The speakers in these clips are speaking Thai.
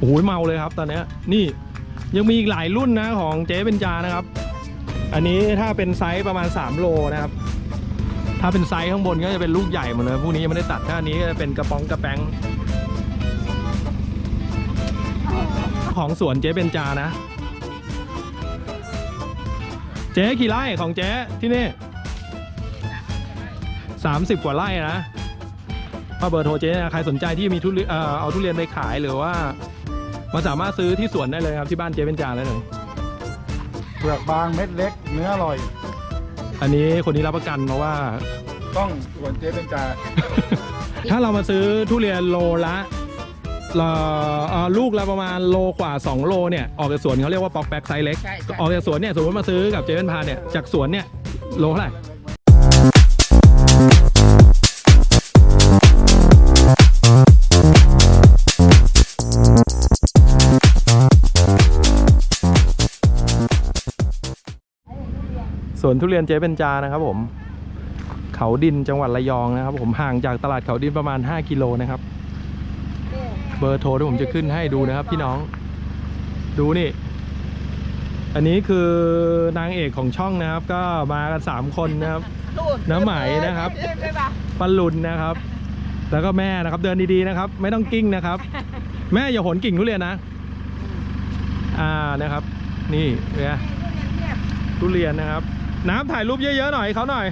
โอ้ยเมาเลยครับตอนนี้นี่ยังมีอีกหลายรุ่นนะของเจ๊เบญจานะครับ อันนี้ถ้าเป็นไซส์ประมาณ 3 โลนะครับ ถ้าเป็นไซส์ข้างบนก็จะเป็นลูกใหญ่หมดเลยพวกนี้ยังไม่ได้ตัดถ้าอันนี้ก็จะเป็นกระป๋องกระแป้งของสวนเจ๊เบญจานะ เจ๊กี่ไร่ของเจ๊ที่นี่30กว่าไร่นะถ้าเบอร์โทรเจ๊นะใครสนใจที่มีทุเรียนเอ่อเอาทุเรียนไปขายหรือว่า มาสามารถซื้อที่สวนได้เลยครับที่บ้านเจ๊เบญจาได้เลย เปลือกบางเม็ดเล็ก เนื้ออร่อย อันนี้คนนี้รับประกันเพราะว่า ต้องสวนเจ๊เป็นจาถ้าเรามาซื้อทุเรียนโลละเอ่อเอ่อลูกละประมาณโลกว่า 2 โลเนี่ยออกจากสวนเขาเรียกว่าปอกแป๊กไซส์เล็ก ใช่ใช่ ออกจากสวนเนี่ยสมมติมาซื้อกับเจเวนพาเนี่ยจากสวนเนี่ยโลเท่าไหร่ วนทุเรียนเจ๊เบญจานะครับผม เขาดินจังหวัดระยองนะครับ ผมห่างจากตลาดเขาดินประมาณ 5 กิโลนะครับ เบอร์โทรที่ผมจะขึ้นให้ดูนะครับ พี่น้อง ดูนี่ อันนี้คือนางเอกของช่องนะครับ ก็มากัน3คนนะครับ น้ำไหมนะครับปลลุนนะครับ แล้วก็แม่นะครับ เดินดีๆนะครับ ไม่ต้องกิ้งนะครับ แม่อย่าหนกิ่งทุเรียนนะ อ่านะครับ นี่เนี่ยทุเรียนนะครับ น้ำถ่ายรูปเยอะๆหน่อยเขาหน่อย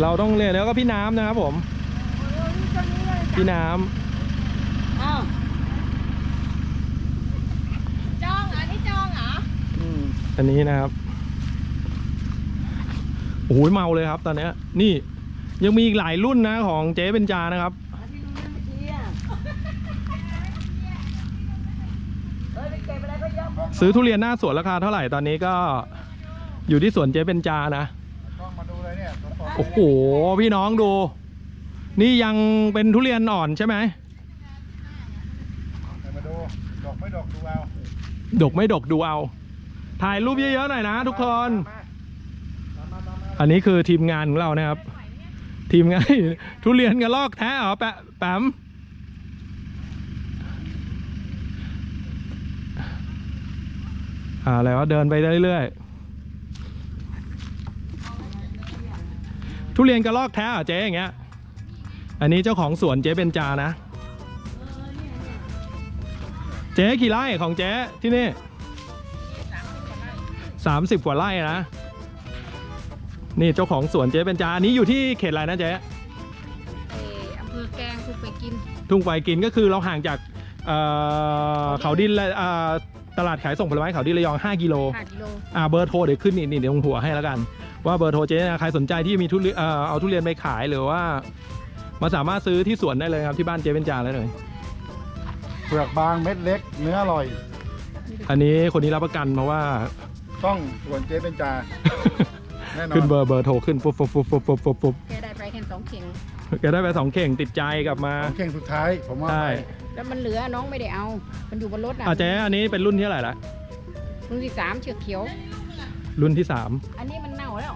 เราต้องเรียนแล้วก็พี่น้ำนะครับผม พี่น้ำอ้าวจองเหรอนี่จองเหรออันนี้นะครับโอ้โหเมาเลยครับตอนเนี้ยนี่ยังมีอีกหลายรุ่นนะของเจ๊เบญจานะครับที่ดูนั่นเมื่อกี้อะเออไปเก็บอะไรก็เยอะพวกซื้อทุเรียนหน้าสวนราคาเท่าไหร่ตอนนี้ก็ อยู่ที่สวนเจ๊เบญจานะ ต้องมาดูเลยเนี่ยสดๆโอ้โห พี่น้องดู นี่ยังเป็นทุเรียนอ่อนใช่ไหม เดี๋ยวมาดู ดอกไม่ดอกดูเอาดกไม่ดกดูเอา ถ่ายรูปเยอะๆหน่อยนะทุกคน ตามมาตามมาอันนี้คือทีมงานของเรานะครับ ทีมงาน ทุเรียนกระลอกแท้เหรอแปะแปมอ่าแล้วเดินไปเรื่อยๆ ทุเรียนกระลอกแท้เหรอเจ๊อย่างเงี้ย อันนี้เจ้าของสวนเจ๊เบญจานะ เจ๊กี่ไร่ของเจ๊ที่นี่สามสิบกว่าไร่นะ นี่เจ้าของสวนเจ๊เบญจาอันนี้อยู่ที่เขตอะไรนะเจ๊เอออำเภอแกลงคือไปกิน ทุ่งไฟกินก็คือเราห่างจากเอ่อเขาดินและเอ่อตลาดขายส่งผลไม้เขาดินระยอง 5 กิโล5กิโล อ่าเบอร์โทรเดี๋ยวขึ้นนี่นี่เดี๋ยวลงหัวให้แล้วกัน ว่าเบอร์โทรเจ๊นะใครสนใจที่มีทุเรียนเอ่อเอาทุเรียนไปขายหรือว่า มาสามารถซื้อที่สวนได้เลยครับที่บ้านเจ๊เบญจาได้เลย เปลือกบางเม็ดเล็ก เนื้ออร่อย อันนี้คนนี้รับประกันเพราะว่า ต้องสวนเจ๊เป็นจาแน่นอนขึ้นเบอร์เบอร์โทรขึ้นปุ๊บปุ๊บปุ๊บปุ๊บปุ๊บปุ๊บปุ๊บแกได้ไปแค่สองเข่งแกได้ไปสองเข่งติดใจกลับมาของเข่งสุดท้ายผมว่าใช่แล้วมันเหลือน้องไม่ได้เอา มันอยู่บนรถอะอะเจ๊อันนี้เป็นรุ่นที่เท่าไหร่ละรุ่นที่สามเชือกเขียว รุ่นที่สามอันนี้มันเน่าแล้ว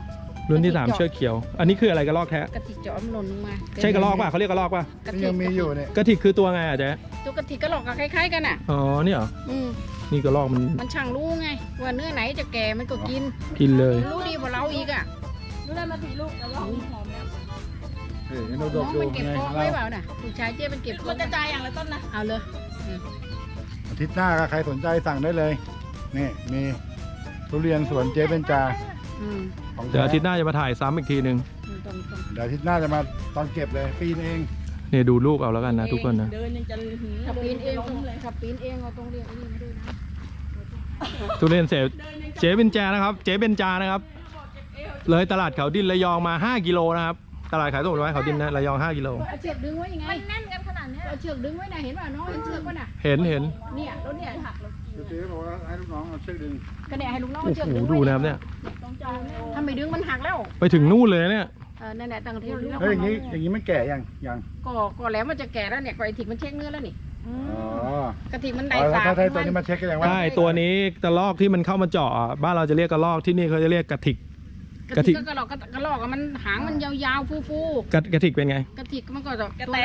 รุ่นที่สามเชือกเขียว อันนี้คืออะไรกระลอกแท้กระติกเจาะมันหล่นลงมาใช่กระลอกป่ะเขาเรียกกระลอกป่ะกระนี่ติกยังมีอยู่เนี่ยกระถิกคือตัวไงอะเจ๊ตัวกระติกกระหลอกก็คล้ายๆกันอะ อ๋อนี่เหรออืมนี่กระลอกมันมันช่างรู้ไง ว่าเนื้อไหนจะแก่มันก็กิน กินเลยรู้ดีกว่าเราอีกอะรู้ได้มาสี่ลูกแล้วว่าหอมแล้วเฮ้ยยังดูดน้กองดูมันเก็บไงกองเราไว้เปล่าน่ะลูกชายเจ๊มันเก็บกองมันกระจายอย่างละต้นนะเอาเลยอาทิตย์หน้าก็ใครสนใจสั่งได้เลย นี่มี ทุเรียนสวนเจ๊เป็นจาอืมของเดี๋ยวอาทิตย์หน้าจะมาถ่ายซ้ำอีกทีหนึ่งตรงตรงเดี๋ยวอาทิตย์หน้าจะมาตอนเก็บเลย ปีนเอง เนี่ยดูลูกเอาแล้วกันนะทุกคนนะ เดินยังจะหือขับปีนเองล้มเลยขับปีนเองเอาตรงเรียกไอ้นี่มาด้วยนะทุเรียนเสพเจ๊เบญจานะครับ เจ๊เบญจานะครับ เลยตลาดเขาดินระยองมา 5 กิโลนะครับ ตลาดขายส่งผลไม้เขาดินนะระยอง 5 กิโล เอาเชือกดึงไว้ยังไงมันแน่นกันขนาดเนี้ยเอาเชือกดึงไว้นะเห็นป่ะน้องเห็นเชือกป่ะน่ะเห็นเห็นเนี่ยรถเนี่ยหักแล้ วเจ๊บอกว่าให้ลูกน้องเอาเชือกดึงก็เนี่ยให้ลูกน้องโอ้เอาเชือกโหดึงดูไว้นะครับเนี่ย ต้องจองแล้วถ้าไม่ดึงมันหักแล้วไปถึงนู่นเลยเนี่ย เออนั่นแหละตั้งที่เราเฮ้ยอย่างนี้อย่างนี้มันแก่ยังยังก็ก็แล้วมันจะแก่แล้วเนี่ยก็ไอถิกมันเช็คเนื้อแล้วนี่อ๋อกระถิกมันอ๋ได้อสาถ้าถ้าตัวนี้มาเช็คก็ยังว่า ใช่ตัวนี้กระลอกที่มันเข้ามาเจาะอะบ้านเราจะเรียกกระลอกที่นี่เขาจะเรียกกระถิก กกระระถิถิก กก็กระหลอกกระหลอกอะมันหางมันยาวๆฟูกระกระถิกเป็นไง ๆกระถิกมันก็จะกระแต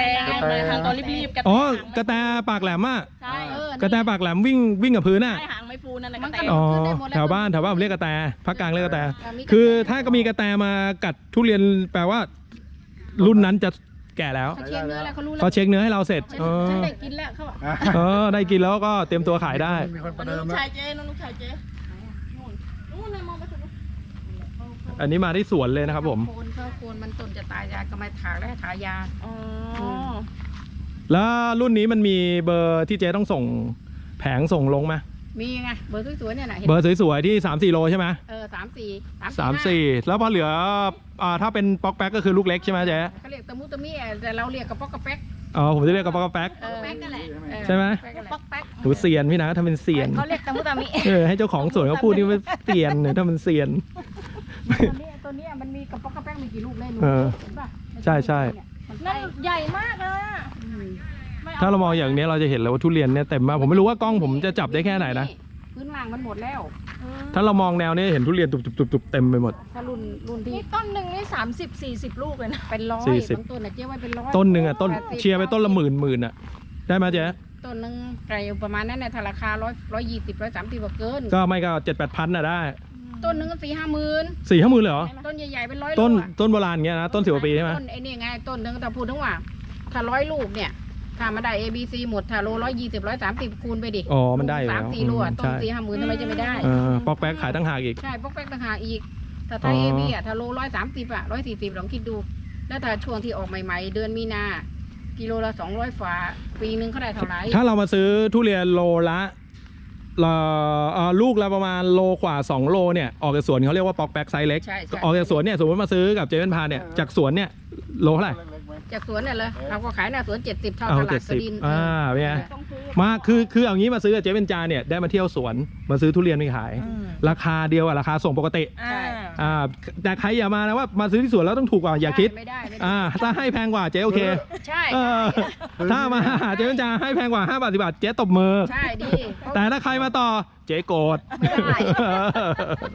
เลยค่ะตอนรีบๆกระแตอ๋อกระแตปากแหลมอะใช่เออ กระแตปากแหลมวิ่งวิ่งกับพื้นอะไอหางไม่ฟูนั่นแหละมักนระก็แตอ๋อขึ้นได้หมดแล้วแถวบ้านแถวบ้านผมเรียกกระแตภาคกลางเรียกกระแตเมีกระแต คือถ้าก็มีกระแตมากัดทุเรียนแปลว่า รุ่นนั้นจะแก่แล้วเขาเช็คเนื้อแล้วเขารู้แล้วเขาเช็คเนื้อให้เราเสร็จฉันเออฉันได้กินแล้วเขาบอกอะเออได้กินแล้วก็เตรียมตัวขายได้มีคนประนู่เดินมลูกแล้วชายเจ๊นู่นลูกชายเจ๊นู่นนู่นเลยมองไปถึงนู่นอันนี้มาที่สวนเลยนะครับผม โคนเขาโคนมันต้นจะตายยายก็มาถากแล้วให้ถายาอ๋อ แล้วรุ่นนี้มันมีเบอร์ที่เจ๊ต้องส่งแผงส่งลงไหมมีไงเบอร์สวยๆเนี่ยนะเห็นเบอร์สวยๆที่ 3 4 โลใช่ไหมเออสามสี่สามสี่แล้วพอเหลืออ่าถ้าเป็นป๊อกแป๊กก็คือลูกเล็กใช่ไหมเจ๊เขาเรียกตะมุตะมิอะแต่เราเรียกกระป๊อกกระแป๊กอ๋อผมจะเรียกกับป๊อกแป๊กเออแป๊กนั่นแหละใช่ไหมแป๊กนั่นแหละป๊อกแป๊กหนูเซียนพี่นะถ้าเป็นเซียนเขาเรียกตะมุตะมิเออให้เจ้าของสวนเขาพูดที่ว่าเซียนเนี่ยถ้ามันเซียน ตัวเนี้ยตัวเนี้ยมันมีกระป๊อกกระแป๊กมีกี่ลูกเลยหนูเออ เห็นป่ะใช่ใช่มัน นั่ใช่นใหญ่มากเลยอะอืมไม่ถ้าเรามองอย่างนี้เราจะเห็นเลยว่าทุเรียนเนี่ยเต็มมากผมไม่รู้ว่ากล้องผมจะจับได้แค่ไหนนะพื้นล่างมันหมดแล้ว ถ้าเรามองแนวนี้เห็นทุเรียนตุบๆๆๆเต็มไปหมด ถ้ารุ่นรุ่นที่นี่ต้นหนึ่งนี่สามสิบสี่สิบลูกเลยนะเป็นร้อยสี่สิบ บางต้นน่ะเจ๊ไว้เป็นร้อยต้นหนึ่งอะต้นแปดสิบเชียร์ไปต้นละหมื่นหมื่นอะ ได้ไหมเจ๊ต้นหนึ่งไก่ประมาณนั้นน่ะถ้าราคาร้อยร้อยยี่สิบร้อยสามสิบเกินก็ไม่ก็เจ็ดแปดพันอะได้ ต้นหนึ่งก็สี่ห้าหมื่นสี่ห้าหมื่นเลยเหรอ ต้นใหญ่ๆเป็นร้อยต้นลูกอะต้นโบราณอย่างเงี้ยนะ ต้นสิบกว่าปีใช่ไหม ต้นไอ้นี่ไงต้นหนึ่งแต่พูดถึงว่า ถ้าร้อยลูกเนี่ยถ้ามาได้ A B C หมดถ้าโลร้อยยี่สิบร้อยสามสิบคูณไปดิอ๋อมันได้อยู่สามแล้วสี่ลูกอะอืมต้นใช่ สี่ห้าหมื่นทำไมจะไม่ได้ เออปอกแป๊กขายตั้งหากอีก ใช่พวกแป้งต่างหากอีก ถ้าไทยอ๋เออ บีอะถ้าโลร้อยสามสิบอะร้อยสี่สิบลองคิดดู แล้วถ้าช่วงที่ออกใหม่ๆ เดือนมีนา กิโลละสองร้อยฝาปีหนึ่งเขาได้เท่าไหร่ถ้าเรามาซื้อทุเรียนโลละละเอ่อ ลูกละประมาณโลกว่า 2 โลเนี่ยออกจากสวนเขาเรียกว่าปอกแป๊กไซส์เล็ก ใช่ใช่ ออกจากสวนเนี่ยสมมติมาซื้อกับเจเวนพาเนี่ยจากสวนเนี่ยโลเท่าไหร่เล็กๆไหมจากสวนเนี่ยเลยเราก็ขายหน้าสวนเจ็ดสิบเท่าเอาตลาดเจ็ดกสิระบดินอ่าเป็นไงต้องซื้อมาคือคือเอางี้มาซื้อกับเจเวนจาเนี่ยได้มาเที่ยวสวนมาซื้อทุเรียนไปขาย อืม ราคาเดียวกับราคาส่งปกติอ่าอ่าแต่ใครอย่ามานะว่ามาซื้อที่สวนแล้วต้องถูกกว่าอย่าคิดไม่ได้ไม่ได้อ่าถ้าให้แพงกว่าเจ๊โอเคใช่เออถ้ามาหาเจ๊เวนจาให้แพงกว่า5บาท10บาทเจ๊ตบมือ ใช่ดี แต่ถ้าใครมาต่อเจ๊โกรธไม่ได้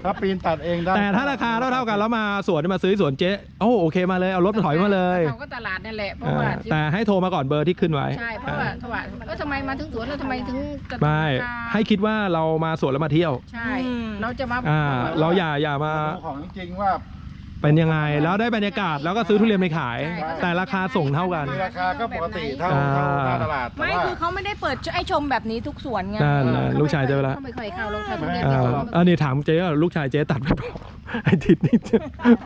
ถ้าปีนตัดเองได้แต่ถ้าราคาเท่าๆกันแล้วมาสวนมาซื้อสวนเจ๊โอ้โอเคมาเลยเอารถมาถอยมาเลยเขาก็ตลาดนั่นแหละเพราะอ่าว่าแต่ให้โทรมาก่อนเบอร์ที่ขึ้นไว้ใช่เพราะว่าเพราะว่าเออทำไมมาถึงสวนแล้วทำไมถึงจะไม่ราคาให้คิดว่าเรามาสวนแล้วมาเที่ยว ใช่เราจะมาอ่า เราอย่าอย่ามาดูของจริงๆว่า เป็นยังไง แล้วได้บรรยากาศแล้วก็ซื้อทุเรียนไปขาย ใช่แต่ราคาส่งเท่ากัน มีราคาก็ปกติเท่าอ่าเท่าหน้าตลาดแต่ไม่ว่าคือเขาไม่ได้เปิดให้ชมแบบนี้ทุกสวนไงนั่นเอน่ะอลูกชายเจ๊ไปแล้วเขาไม่ค่อยเข้าลงทางเรียนอ่าที่สวนอันนี้ถามเจ๊ว่าลูกชายเจ๊ตัดไม่พอไอ้ทิศนี่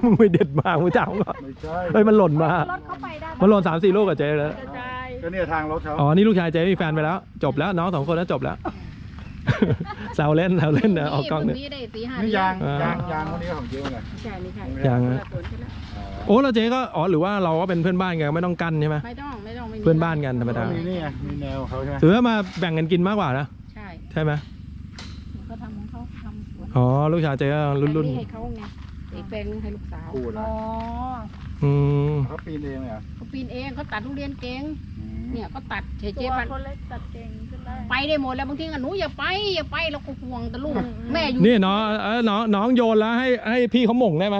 มึงไม่เด็ดมากมึงจะเอาก่อนไม่ใช่เฮ้ยมันหล่นมา รถเข้าไปได้มันหล่นสามสี่ลูกกับเจ๊แล้วกระจายก็เนี่ยทางรถเขาอ๋อ นี่ลูกชายเจ๊มีแฟนไปแล้ว จบแล้วน้องสองคนแล้วจบแล้ว แซวเล่นแซวเล่นนะออกกล้องเนี่ย นี่ได้สี่ห้านี่เดือนยางอ่าย ยางยางวันนี้ของเจ๊ไงใช่ไม่ใช่ยางคนนะละสวนกันแล้วโอ้แล้วเจ๊ก็อ๋อหรือว่าเราก็เป็นเพื่อนบ้านกันไม่ต้องกั้นใช่ไหมไม่ต้องไม่ต้องไม่มีเพื่อนบ้านกันธรรมดามีนี่ไงมีแนวเขาใช่ไหมถือว่ามาแบ่งกันกินมากกว่านะใช่ใช่ไหมเขาทำของเขาทำสวนอ๋อลูกชายเจ๊ก็รุ่นรุ่นแปลงให้เขาไงอีกแปลงให้ลูกสาวกูนะอ๋ออืมเขาปีนเองเลยเหรอเขาปีนเองเขาตัดทุเรียนเก่งอืมเนี่ยเขาตัดเฉยตัวๆปันคนเล็กตัดเก่งขึ้น ได้ไปได้หมดแล้วบางทีก็หนูอย่าไปอย่าไปเราก็ห่วงแต่ลูกแม่อยู่นี่น้องเออน้องน้องโยนแล้วให้ให้พี่เขาหม่งได้ไหม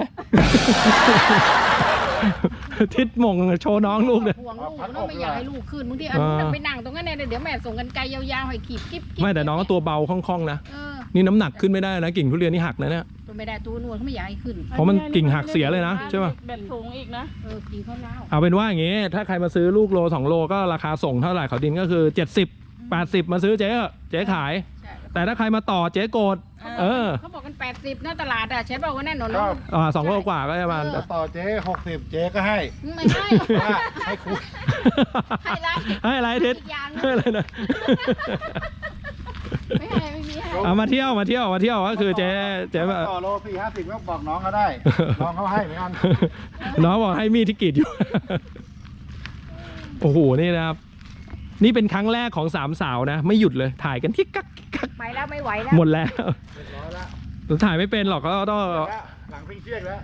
ทิศหม่งโชว์น้องลูกเลยห่วงลูกเนาะไม่อยากให้ลูกขึ้นบางทีอันอ่านั้นไปนั่งตรงนั้นเนี่ยเดี๋ยวแม่ส่งกันไกลยาวๆให้ขีดกิ๊บกิ๊บไม่แต่น้องก็ตัวเบาคล่องๆนะเออนี่น้ำหนักขึ้นไม่ได้นะกิ่งทุเรียนนี่หักนะเนี่ยตัวไม่ได้ตัวนวลเขาไม่อยากให้ขึ้นเพราะมันกิ่งหักเสียเลยนะใช่ปะแบบสูงอีกนะเออกิ่งเขาเล้าวเอาเป็นว่าอย่างงี้ ถ้าใครมาซื้อลูกโลสองโลก็ราคาส่งเท่าไหร่เขาดินก็คือ 70 80 มาซื้อเจ๊อะเจ๊ขาย ใช่แต่ถ้าใครมาต่อเจ๊โกรธเออเขาบอกกัน80นะตลาดอะเช็ดบอกว่าแน่นอนก็อ่าสองโลกว่าก็ประมาณเอถ้าต่อเจ๊หกสิบเจ๊ก็ให้ไม่ให้ว่าให้คุณให้ไรให้อะไรทิศอีกอย่างหให้นึ่งอะไรนะไม่ให้ไม่มีให้ เอามาเที่ยวมาเที่ยวมาเที่ยวก็คือเจ๊เจ๊แบบ ต่อโลสี่ห้าสิบก็บอกน้องเขาได้ น้องเขาให้เหมือนกัน น้องบอกให้มีดที่กรีดอยู่ โอ้โห นี่นะครับ นี่เป็นครั้งแรกของสามสาวนะ ไม่หยุดเลยถ่ายกันที่กักกักไปแล้วไม่ไหวแล้วหมดแล้วเรียบร้อยแล้วถ่ายไม่เป็นหรอกก็ต้องหลังพิงเชือกแล้ว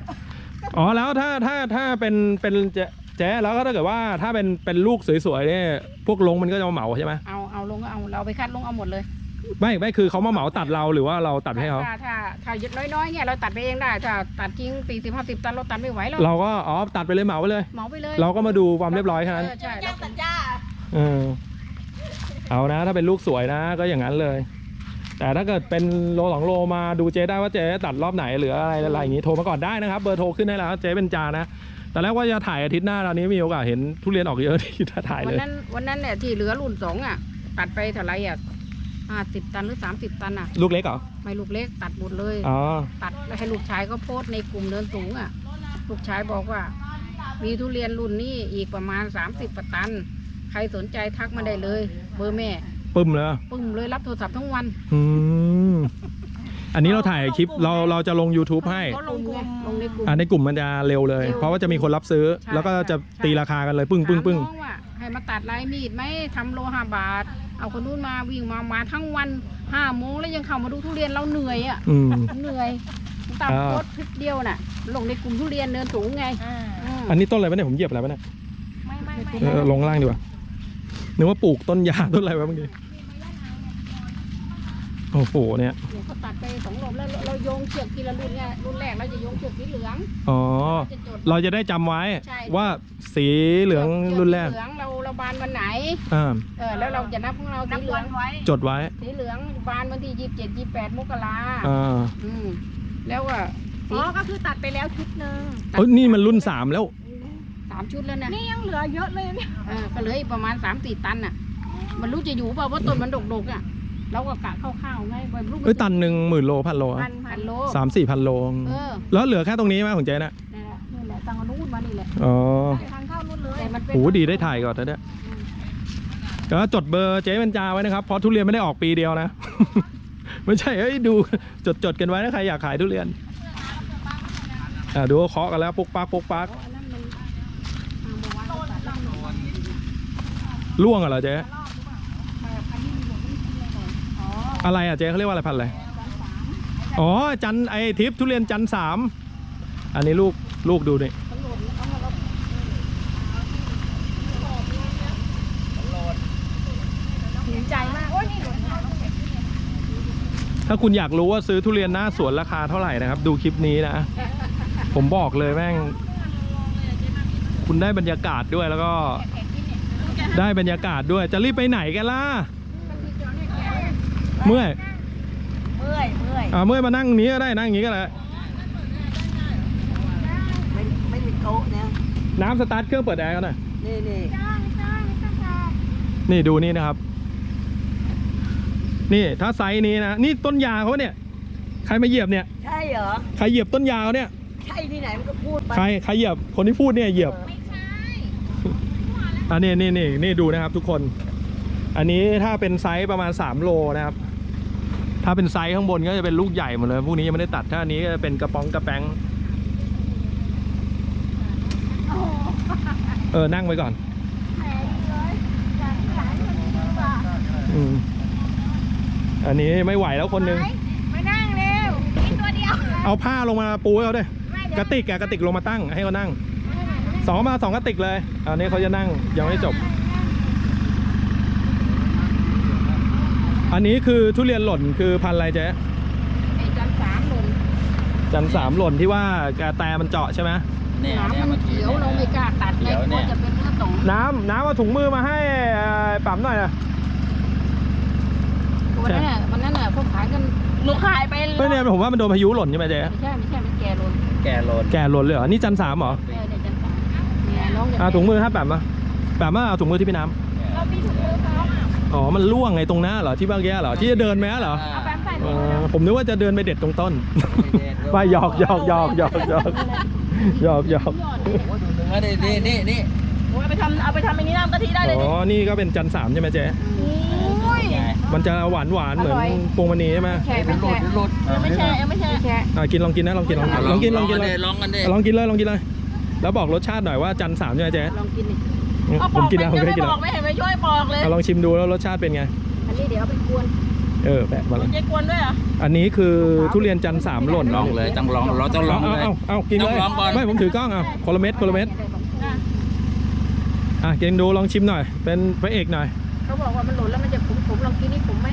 อ๋อแล้วถ้าถ้าถ้าเป็นเป็นเจ๊เจ๊แล้วก็ถ้าเกิดว่าถ้าเป็นเป็นลูกสวยๆเนี่ยพวกลงมันก็จะมาเหมาใช่ไหมเอาเอาลงก็เอาเราไปคัดลงเอาหมดเลย ไม่ไม่คือเขามาเหมาตัดเราหรือว่าเราตัดให้เขาถ้าถ้าถ้ายึดน้อยๆเนี่ยเราตัดไปเองได้ถ้าตัดจริงสี่สิบห้าสิบตันเราตัดไม่ไหวแล้วเราก็อ๋อตัดไปเลยเหมาไปเลยเหมาไปเลย เราก็มาดูความเรียบร้อยแค่นั้นเออใช่ย่างตัดหญ้า เออเอานะ ถ้าเป็นลูกสวยนะ ก็อย่างนั้นเลย แต่ถ้าเกิดเป็นโลสองโลมาดูเจ๊ได้ว่าเจ๊ตัดรอบไหนหรืออะไรอะไรอย่างงี้โทรมาก่อนได้นะครับ เบอร์โทรขึ้นให้แล้วเจ๊เป็นจานะแต่แรกว่าจะถ่ายอาทิตย์หน้าตอนนี้มีโอกาสเห็นทุเรียนออกเยอะที่ถ้าถ่ายวัเลยนั้นวันนั้นเนี่ยที่เหลือรุ่นสองอะ ตัดไปเท่าไหรอะห้าสิบตันหรือสามสิบตันอะ ลูกเล็กเหรอไม่ลูกเล็กตัดหมดเลย อ๋อตัดแล้วให้ลูกชายก็โพสต์ในกลุ่มเดินสูงอะ ลูกชายบอกว่า มีทุเรียนรุ่นนี้อีกประมาณ 30กว่าตัน ใครสนใจทักมาได้เลย เบอร์แม่ ปึ้มเลยเหรอปึ้มเลยรับโทรศัพท์ทั้งวันอืมอันนี้เราถ่ายคลิปเราเราจะลง YouTube ให้เขาลงกลุ่มลงในกลุ่ม อ่าในกลุ่มมันจะเร็วเลย เร็วเพราะว่าจะมีคนรับซื้อ ใช่แล้วก็จะใช่ ตีราคากันเลยปึ้งปึ้งปึ้งถามน้องว่าให้มาตัดลายมีดไหมทำโลห้าบาท เอาคนนู้นมาวิ่งมามาทั้งวันห้าโมงแล้วยังเข้ามาดูทุเรียนเราเหนื่อยอะอืม เหนื่อยตามอ่าโพสต์คลิปเดียวน่ะ ลงในกลุ่มทุเรียนเนินสูงไงอ่าอืมอันนี้ต้นอะไรวะเนี่ยผมเหยียบอะไรวะเนี่ยไม่ไม่ไม่เออลงล่างดีกว่า นึกว่าปลูกต้นยางต้นอะไรวะเมื่อกี้โอ้โหเนี่ยเนี่ยเขาตัดไปสองรอบแล้วเราเราโยงเชือกทีละรุ่นไงรุ่นแรกเราจะโยงเชือกสีเหลืองอ๋อ จะจด เราจะได้จำไว้ใช่ ว่าสีเหลืองชืกรุ่นแรกสีเหลืองเราเราบานวันไหนอ่า เออแล้วเราจะนับของเราสีนับเหลืวัองนไว้จดไว้ สีเหลืองบานวันที่ยี่สิบเจ็ดยี่สิบแปดมกราอ่าอืมแล้วก็สีอ๋อก็คือตัดไปแล้วชุดหนึ่งเอ้ยนี่มันรุ่นสามแล้วสามชุดแล้วนะนี่ยังเหลือเยอะเลยเนี่ยเออก็เหลืออีกประมาณสามสี่ตันน่ะ มันรู้จะอยู่เปล่าเพราะต้นมันดกๆอะเราก็กะคร่าวๆไงบรรลุเอ้ยตันหนึ่งหมื่นโลพันโลอะพันพัพันนโลสามสี่พันโล เออแล้วเหลือแค่ตรงนี้ไหมของเจ๊น่ะนี่นแหละนี่แหละตังอนุนมานี่แหละอ๋อทางเข้านู่นเลยแต่มันเป็นโหดีได้ถ่ายก่อนนะเนี่ยก็จดเบอร์เจ๊เป็นจาไว้นะครับเพราะทุเรียนไม่ได้ออกปีเดียวนะ ไม่ใช่เอ้ยดูจดจดกันไว้นะใครอยากขายทุเรียนอ่าดูเขาเคาะกันแล้วปุ๊กปักปุ๊กปัก อันนั้นมันทางบอกว่าเราตัดแล้วมัน ล่วงอะเหรอเจ๊พันที่มีหลวงไม่กินเลยก่อนอ๋ออะไรอะเจ๊เขาเรียกว่าอะไรพันธุ์อะไรอ๋อจันไอทิพย์ทุเรียนจันสามอันนี้ลูกลูกดูนี่ตำรวจเอามาเราถึงใจมากโอ้ยนี่เหลือถ้าคุณอยากรู้ว่าซื้อทุเรียนหน้าสวนราคาเท่าไหร่นะครับ ดูคลิปนี้นะ ผมบอกเลยแม่ง คุณได้บรรยากาศด้วยแล้วก็ ได้บรรยากาศด้วยจะรีบไปไหนกันล่ะ เมื่อย เมื่อยเมื่อยอ่าเมื่อยมานั่งนี้ก็ได้นั่งอย่างนี้ก็ได้ไม่ไม่มีโต๊ะนะน้ำสตาร์ทเครื่องเปิดแอร์กันหน่อยนี่นี่นี่ดูนี่นะครับ นี่ถ้าไซส์นี้นะนี่ต้นยาเขาเนี่ย ใครมาเหยียบเนี่ย ใช่เหรอ ใครเหยียบต้นยาเขาเนี่ย ใช่ที่ไหนมันก็พูดไป ใครใครเหยียบคนที่พูดเนี่ยเหยียบ อันนี้นี่นี่นี่ดูนะครับทุกคน อันนี้ถ้าเป็นไซส์ประมาณ 3 โลนะครับ ถ้าเป็นไซส์ข้างบนก็จะเป็นลูกใหญ่หมดเลยพวกนี้ยังไม่ได้ตัดถ้าอันนี้ก็จะเป็นกระป๋องกระแป้งเออนั่งไว้ก่อนอืมอันนี้ไม่ไหวแล้วคนหนึงไม่นั่งเร็วมีตัวเดียว เอาผ้าลงมาปูให้เขาด้วยกระติกอะกระติกลงมาตั้งให้เขานั่ง สองมาสองกระติกเลยอันนี้เขาจะนั่งยังไม่จบ อันนี้คือทุเรียนหล่นคือพันธุ์อะไรเจ๊ไอ้จันสามหล่นจันสามหล่นที่ว่าแกแต่มันเจาะใช่ไหมเนี่ยหนามเนี่ยมันเมื่อกี้เขียวเราไม่กล้าตัดไงเขียวกลัเนี่วยจะเป็นเนื้อตองน้ำน้ำเอาถุงมือมาให้เอ่อปั๊มหน่อยนะวันนั้นน่ะวันนั้นน่ะพวกขายกันหนูขายไปเฮ้ยเนี่ยผมว่ามันโดนพายุหล่นใช่ไหมเจ๊ไม่ใช่ไม่ใช่มันแก่หล่นแกโลนแกหล่นเลยเหรอนี่จันสามเหรอ นี่ยน้องจะอ่าถุงมือครับแปมมาแปมมาเอาถุงมือที่พี่น้เรามีถุงมือเขาอะำอ๋อมันล่วงไงตรงหน้าเหรอที่เมื่อกี้เหรอที่จะเดินไหมเหรอเอาแปมใส่เอถุงมืออผมนึกว่าจะเดินไปเด็ดตรงต้น ว่าหยอกหยอกหยอกหยอกหยอกหยอกหยอกเนื้อนี่นี่นี่นี่โอ้ยเอาไปทำเอาไปทำอันนี้น้ำกะทิได้เลยอ๋อนี่นี่ก็เป็นจันสามใช่ไหมเจ๊โอ้ยไงมันจะหวานหวานๆเหมือนพวงมณีใช่ไหมแช่ไม่หลุแช่ดหลุดยังไม่แช่ยังไม่แช่ไม่แช่อะกินลองกินนะลองกินลองกินลองกินลองกินเลเลยยลองกันดิลองกินเลยลองกินเลย แล้วบอกรสชาติหน่อยว่าจันสามใช่ไหมเจ๊ลองกินดิเอาปผอมกกินแล้วผมไม่ไม่ได้กินบแล้อวกไม่เห็นไปช่วยปอกเลยอะลองชิมดูแล้วรสชาติเป็นไง อันนี้เดี๋ยวเอาไปกวน เออแปะมาเลยเจ๊กวนด้วยเหรอ อันนี้คือทุเรียนจันสามหล่นลองเลยต้องลองเราต้องลเอาองเอาเลย เอาเอากินเลยต้องลองก่อน ไม่ผมถือกล้องเอาคนละเม็ดคนละเม็ดอะอะกินดูลองชิมหน่อย เป็นพระเอกหน่อยเขาบอกว่ามันหล่นแล้วมันจะขมๆลองกินนี่ขมไหม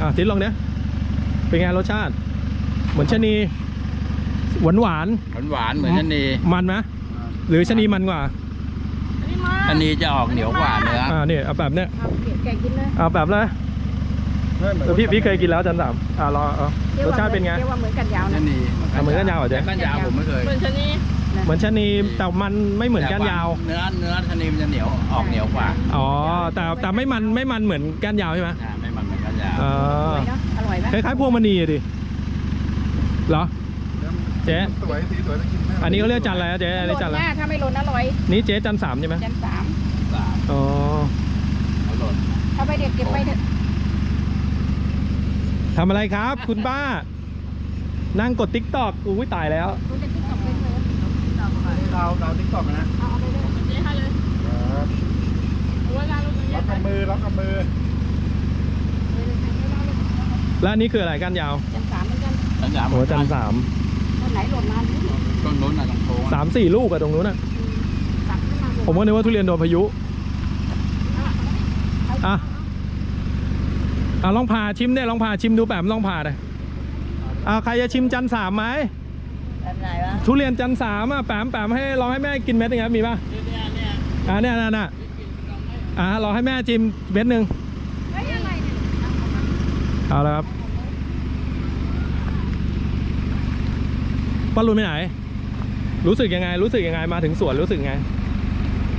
อะทิศลองเนี้ยเป็นไงรสชาติ เหมือนชะนี หวานหวานหวานหวานๆเหมือนนั่นนี่ๆมันไหมหรือชะนีมันกว่าอันนี้มันอันนี้จะออกเหนียวกว่าเนื้ออ่านี่เอาแบบเนี้ยเอาเปลี่ยนแกงกินเลยเอาแบบเลยไม่เหมือนแต่พี่พี่เคยกินแล้วจันสามอ่ารอเอารสชาติเป็นไงเรียกว่าเหมือนกันยาวชะนะนีอะเหมือนกันยาวเหรอเจ๊กันยาวผมไม่เคยเหมือนชะนีเหมือนชะนีแต่มันไม่เหมือนก้านยาว เนื้อเนื้อชะนีมันจะเหนียวออกเหนียวกว่าอ๋อแต่แต่ไม่มันไม่มันเหมือนก้านยาวใช่ไหมอ่าไม่มันเหมือนกันยาวอ๋ออร่อยเนาะอร่อยไหมคล้ายๆพวงมณีอะดิเหรอ เจ๊ สวยสีสวยจะกินไหมอันนี้เขาเรียกจันอะไรนะเจ๊อันนี้จันอะไร หาถ้าไม่ล่นอร่อยนี่เจ๊จันสามใช่ไหมจันสามสามอ๋อเอาหล่นถ้าไปเด็กเก็บไปเถอะทำอะไรครับ คุณป้า นั่งกดติ๊กตอกอุ้ยตายแล้ว คุณจะคิดกับไปเลยเราเราติ๊กต็อกนะเอาไปเลยเจ๊ให้เลยครับเอาเวลาเราจะล็อกกับมือล็อกกับมือแล้วนนี้คืออะไรก้านยาวจันสามเหมือนกันกันยาวโอ้จันสาม ต้นไหนหล่นมาต้นนู้นน่ะตรงโค้งสามสี่ลูกอะตรงนู้นอะตักขึ้นมาผมก็นึกว่าทุเรียนโดนพายุอะอะลองผ่าชิมเนี่ยลองผ่าชิมดูแบบลองผ่าเลยอะใครจะชิมจันสามไหมแบบไหนวะทุเรียนจันสามอะแปมแปมให้ลองให้แม่กินเม็ดหนึงครับมีป่ะอ่าเนี่ยน่ะน่ะอ่าลองให้แม่ชิมเม็ดหนึ่งเฮ้ยอะไรเนี่ยเอาละครับ ป้ารุนไปไหน รู้สึกยังไง รู้สึกยังไงมาถึงสวนรู้สึกยังไง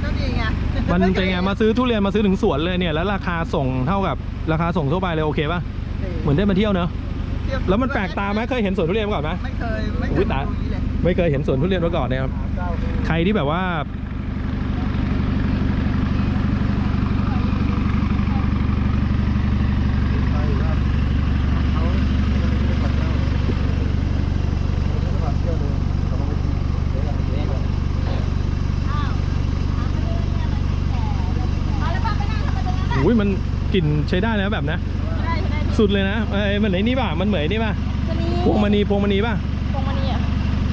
ก็ดีไงมันเป็นไงมาซื้อทุเรียนมาซื้อถึงสวนเลยเนี่ยแล้วราคาส่งเท่ากับราคาส่งทั่วไปเลยโอเคป่ะเหมือนได้มาเที่ยวเนอะแล้วมันแปลกตาไหมเคยเห็นสวนทุเรียนมาก่อนไหมไม่เคยไม่เคอุ๊ยยตายดูอย่างนี้เลยไม่เคยเห็นสวนทุเรียนมาก่อนเนี่ยครับเจ้าใครที่แบบว่า ไปครับเขาเขาจะไปเที่ยวเลยเขาลองไปกินเดี๋ยวเราไปเที่ยวกัน อุ้ยมันกลิ่นใช้ได้นะแบบนะ ได้ได้สุดเลยนะเอ้ยมันไหนนี่ป่ะมันเหมยนี่ป่ะชะนีพวงมณีพวงมณีป่ะพวงมณีอะ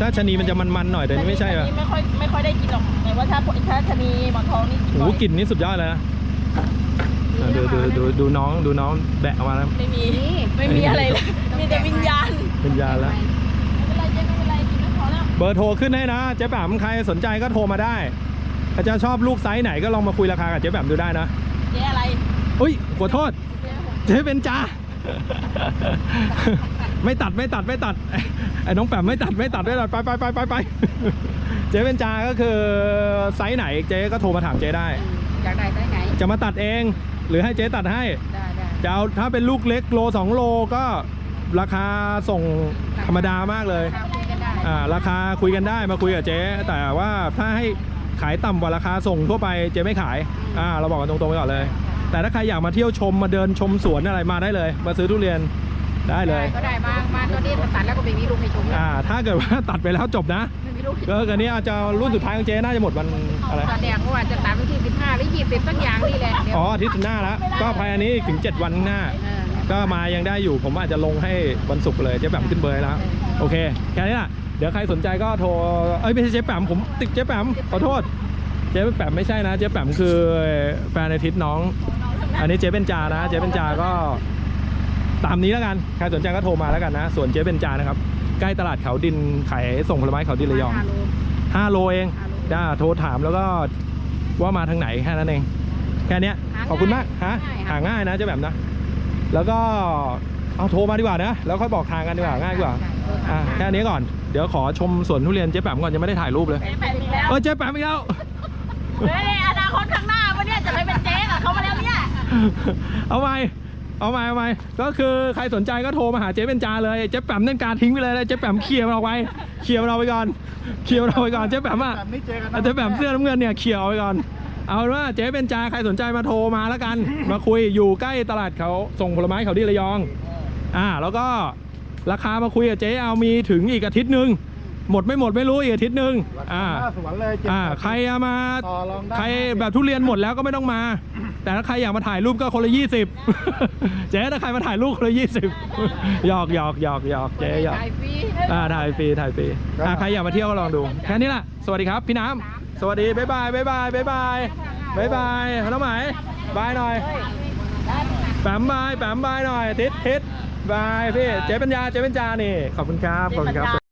ถ้าชะนีมันจะมันๆหน่อยแต่นี่ไม่ใช่ป่ะชะนีไม่ค่อยไม่ค่อยได้กินหรอกแต่ว่าถ้าถ้าชะนีหมอนทองนี่กินโอ้บ่โหอยกลิ่นนี่สุดยอดเลยนะอะดูดูดูดูน้องดูน้องแบะออกมาแล้วไม่มีไม่มีอะไรเลยมีแต่วิญญาณเป็นยาแล้ว ไม่เป็นไรเจ๊ไม่เป็นไรกินไม่พอแล้วเบอร์โทรขึ้นให้นะเจ๊แปมใครสนใจก็โทรมาได้ถ้าจะชอบลูกไซส์ไหนก็ลองมาคุยราคากับเจ๊แปมดูได้นะเจ๊อะไร อุ้ยขอโทษเจ๊ผมเจ๊เป็นจ่าไม่ตัดไม่ตัดไม่ตัดไอ้น้องแปมไม่ตัดไม่ตัดไม่ตัดไปไปไปไปไปเจ๊เป็นจาก็คือไซส์ไหนเจ๊ก็โทรมาถามเจ๊ได้อยากได้ไซส์ไหนจะมาตัดเอง หรือให้เจ๊ตัดให้ได้ได้จะเอาถ้าเป็นลูกเล็กโลสองโลก็ราคาส่งธรรมดามากเลยราคาคุยกันได้อ่าราคาคุยกันได้มาคุยกับเจ๊แต่ว่าถ้าให้ขายต่ำกว่าราคาส่งทั่วไปเจ๊ไม่ขายอ่าเราบอกกันตรงๆไปก่อนเลย แต่ถ้าใครอยากมาเที่ยวชมมาเดินชมสวนอะไรมาได้เลย มาซื้อทุเรียนได้เลย ก็ได้มามาตอนนี้ตัดแล้วก็ไม่มีลูกให้ชมแล้วอ่า ถ้าเกิดว่าตัดไปแล้วจบนะไม่มีลูกให้ชก็มกันนี้อาจจะรุ่นสุดท้ายของเจ๊น่าจะหมดวันอะไรแสดงว่าจะตัดวันที่15หรือ20สักอย่างนี่แหละเดี๋ยวอ๋ออาทิตย์หน้าแล้วก็ภายในนี้อีกถึง 7 วันข้างหน้า เออ ก็มายังได้อยู่ ผมอาจจะลงให้วันศุกร์เลยเจ๊แปมขึ้นเบอร์ให้แล้ว โอเค แค่นี้แหละเดี๋ยวใครสนใจก็โทร เอ้ยไม่ใช่เจ๊แปมผมติดเจ๊แปมขอโทษ เจ๊แปมไม่ใช่นะ เจ๊แปมคือแฟนอาทิตย์น้อง อันนี้เจ๊เป็นจานะ เจ๊เป็นจาก็ตามนี้แล้วกัน ใครสนใจก็โทรมาแล้วกันนะ ส่วนเจ๊เป็นจานะครับ ใกล้ตลาดเขาดินขายส่งผลไม้เขาดินระยองห้าโล5โลเองห้าโลจ้าโทรถามแล้วก็ว่ามาทางไหนแค่นั้นเอง แค่เนี้ยหาง่ายขอบคุณมากฮะง่ายหาหาง่ายนะเจ๊แปมนะ แล้วก็เอาโทรมาดีกว่านะ แล้วค่อยบอกทางกันดีกว่าง่ายกว่าอะแค่นี้ก่อน เดี๋ยวขอชมสวนทุเรียนเจ๊แปมก่อนยังไม่ได้ถ่ายรูปเลยเจ๊แปดอีกแล้วเออเจ๊แปมอีกแล้ว เฮ้ยอนาคตข้างหน้าวันนี้จะไปเป็นเจ๊กับเขามาแล้วเนี่ยเอาไหมเอาไหมเอาไหมก็คือใครสนใจก็โทรมาหาเจ๊เป็นจาเลยเจ๊แปมนั่นการทิ้งไปเลยนะเจ๊แปมเคลียร์มันออกไปเคลียร์มันออกไปก่อนเคลียร์มันออกไปก่อนเจ๊แปมอะแบบนี้เจอกันเจ๊แปมเสื้อน้ำเงินเนี่ยเคลียร์ออกไปก่อนเอาเป็นว่าเจ๊เป็นจาใครสนใจมาโทรมาแล้วกัน มาคุยอยู่ใกล้ตลาดเขาส่งผลไม้เขาที่ระยอง อ่า แล้วก็ราคามาคุยกับเจ๊เอามีถึงอีกอาทิตย์หนึ่ง หมดไม่หมดไม่รู้อีกอาทิตย์หนึ่งอ่าหน้าสวนเลยเจ็ดอ่าแปดใครเอามาต่อรองได้ ใครแบบทุเรียนหมดแล้วก็ไม่ต้องมา แต่ถ้าใครอยากมาถ่ายรูปก็คนละยี่สิบเจ๊ถ้าใครมาถ่ายรูปคนละยี่สิบหยอกหยอกหยอกหยอกเจ๊หยอกถ่ายฟรีอ่าถ่ายฟรีถ่ายฟรีอ่าใครอยากมาเที่ยวก็ลองดูแค่นี้แหละสวัสดีครับพี่น้ำสวัสดีบ๊ายบายบ๊ายบายบ๊ายบายบ๊ายบายน้องไหมายบายหน่อย แปมบายแปมบายหน่อย ทิศทิศบายพี่ เจ๊ปัญญา เจ๊ปัญญา นี่ ขอบคุณครับ ขอบคุณครับ